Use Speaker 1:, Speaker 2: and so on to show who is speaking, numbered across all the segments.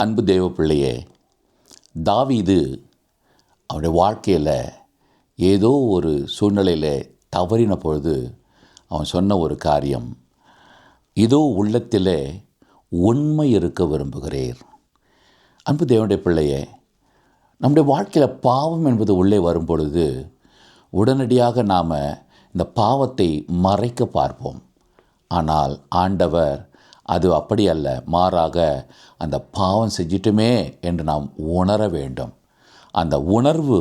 Speaker 1: அன்பு தேவ பிள்ளையே தாவீது அவனுடைய வாழ்க்கையில் ஏதோ ஒரு சூழ்நிலையில் தவறின பொழுது அவன் சொன்ன ஒரு காரியம் இதோ உள்ளத்தில் உண்மை இருக்க விரும்புகிறேன் அன்பு தேவனுடைய பிள்ளையே நம்முடைய வாழ்க்கையில் பாவம் என்பது உள்ளே வரும் பொழுது உடனடியாக நாம் இந்த பாவத்தை மறைக்க பார்ப்போம். ஆனால் ஆண்டவர் அது அப்படி அல்ல. மாறாக அந்த பாவம் செஞ்சிட்டுமே என்று நாம் உணர வேண்டும். அந்த உணர்வு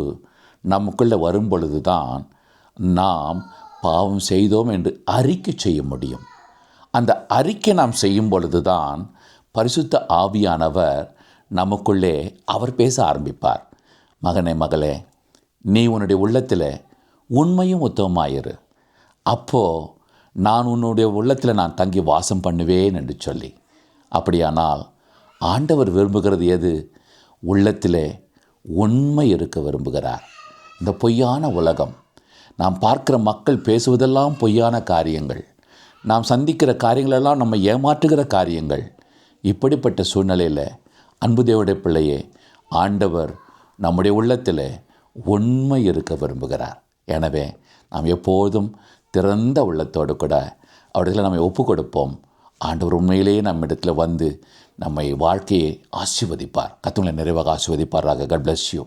Speaker 1: நமக்குள்ளே வரும் பொழுது தான் நாம் பாவம் செய்தோம் என்று அறிக்கை செய்ய முடியும். அந்த அறிக்கை நாம் செய்யும் பொழுது தான் பரிசுத்த ஆவியானவர் நமக்குள்ளே அவர் பேச ஆரம்பிப்பார். மகனே மகளே நீ உன்னுடைய உள்ளத்தில் உண்மையும் உத்தமமாயிரு. அப்போது நான் உன்னுடைய உள்ளத்தில் நான் தங்கி வாசம் பண்ணுவேன் என்று சொல்லி. அப்படியானால் ஆண்டவர் விரும்புகிறது எது? உள்ளத்திலே உண்மை இருக்க விரும்புகிறார். இந்த பொய்யான உலகம். நாம் பார்க்கிற மக்கள் பேசுவதெல்லாம் பொய்யான காரியங்கள். நாம் சந்திக்கிற காரியங்களெல்லாம் நம்ம ஏமாற்றுகிற காரியங்கள். இப்படிப்பட்ட சூழ்நிலையில் அன்பு தேவடைய பிள்ளையே ஆண்டவர் நம்முடைய உள்ளத்தில் உண்மை இருக்க விரும்புகிறார். எனவே நாம் எப்போதும் திறந்த உள்ளத்தோடு கூட அவர்களை நம்மை ஒப்பு கொடுப்போம் ஆண்டவர் உண்மையிலேயே நம்ம இடத்துல வந்து நம்மை வாழ்க்கையை ஆசீர்வதிப்பார். கத்துங்களை நிறைவாக ஆசீர்வதிப்பாராக. Cut bless you